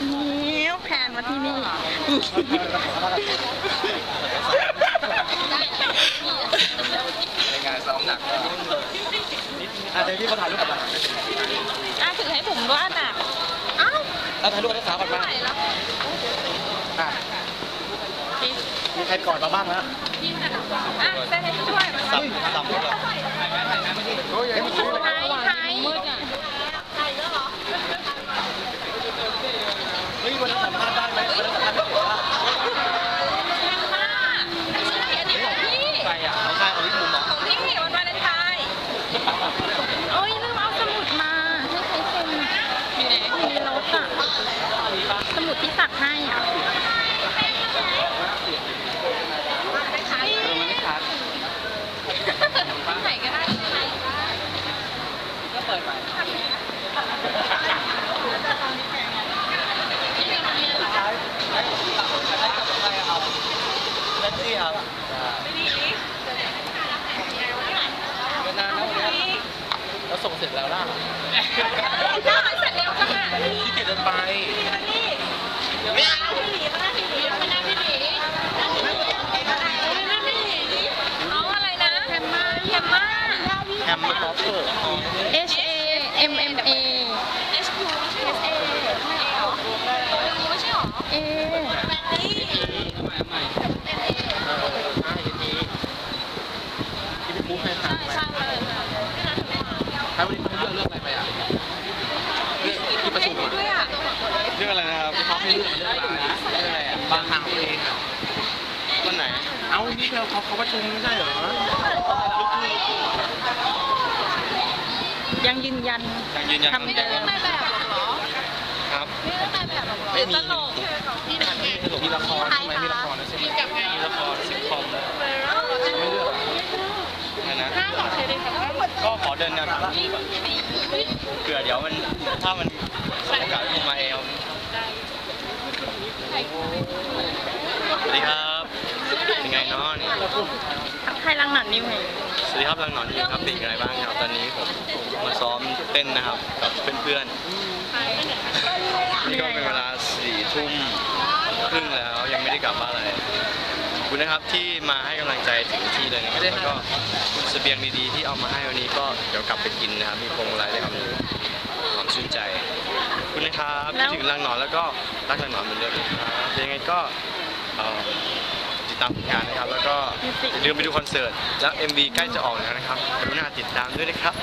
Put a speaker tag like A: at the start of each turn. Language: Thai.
A: นิ้วแผนมาที่นี่
B: ในงานซ้อมหนักอะเดี๋ยวพี่เขาถ่ายรูปกับเรา
A: อะถือให้ผมด้วยน่ะอ้าว
B: เอาถ่ายรูปกับนักศึกษาก่อนมา
A: ไหนแล้ว
B: อะมีใครกอดมาบ้างแล้ว
A: อะเต้นให้ช่วยมา
B: สับสับหมดเลยโอ้ยยังไม่ถึง
A: ไทยไทยมืดอะ
B: เฮ้ยวันนั้นสัมภาษณ์ได้ไหมวันนั้นสัมภาษณ์ไม่เสร็จว่า
A: แพงมากไม่ใช่อันนี้ของพี่
B: ใครอะเขาใช่เอาลิมุมเหรอ
A: ของพี่วันวาเลนไทน์เอ้ยลืมเอาสมุดมาให้ใครเซ็นอยู่ไหนอยู่ในรถอะสมุด ที่สักให้อะ
B: เออมันไม่ชัด
A: ไหนก็ได้ไหน
B: ก็เปิดไปนี่ครับเป็นนาแล้วเนี่ยเราส่งเสร็จแล้วล่ะ
A: ถ้ามันเสร็จเร็วจังอะ
B: ที่เกียจเดินไปไม่เอา
A: น้องอะไรนะแฮมมาแฮมมา
B: แฮมมาร์คอฟเฟอร์
A: H A M M A H U S A ไม่เอหรอดูไม่ใช่หรอ A แบนนี่
B: ใหม่ใหม่เออใช่ทีที่พี่ปุ๊กให้ทานไป
A: ใช่เลย
B: ใช้วันนี้ เขาเลือกเรื่องอะไรไปอะเรื่องที่ประชุมอะ
A: ด้วยอะ
B: เรื่องอะไรนะครับที่เขาให้เลือกเรื่องอะไรเรื่องอะไรอะบางทางตัวเองอะวันไหน เอ้า นี่เขาเขาเขาประชุมไม่ใช่เหรอ
A: ยังยืนยัน
B: ยังยืนยัน
A: ทำเดิมไม่แบบหรอ
B: ครับ
A: ไม่ได้แบบหรอ
B: ไม่มี
A: ตลกนี่แบบ
B: มีสนุกมีละครใช่ไหมมีละครนะใช่ไหมมีละครซิทคอมไม่เลือกอะไรนะ
A: ห้าของเธอเลยค่ะ
B: ก็ขอเดินแนวทางนี้ เผื่อเดี๋ยวมันถ้ามันโอกาสผมมาเองสวัสดีครับเป็นไงเนาะนี่
A: ทักทายรังหนันนิ้วไง
B: สวัสดีครับรังหนอนนี่ครับเป็นยังไงบ้างครับ ตอนนี้ผมมาซ้อมเต้นนะครับกับเพื่อนๆนี่ก็เป็นเวลาสี่ทุ่มครึ่งแล้วยังไม่ได้กลับบ้านเลยขอบ คุณนะครับที่มาให้กำลังใจถึงที่เลยนะครับแล้วก็เสบียงดีๆที่เอามาให้วันนี้ก็เดี๋ยวกลับไปกินนะครับ มีพวงมาลัยได้ความหอมชื่นใจขอบคุณนะครับคิดถึงรังหนอนแล้วก็รักรังหนอนเหมือนเดิมนะครับยังไงก็เอ่อติดตามผลงานนะครับ แล้วก็อย่าลืมไปดูคอนเสิร์ตแล้ว MV ใกล้จะออกแล้วนะครับกรุณาติดตามด้วยนะครับ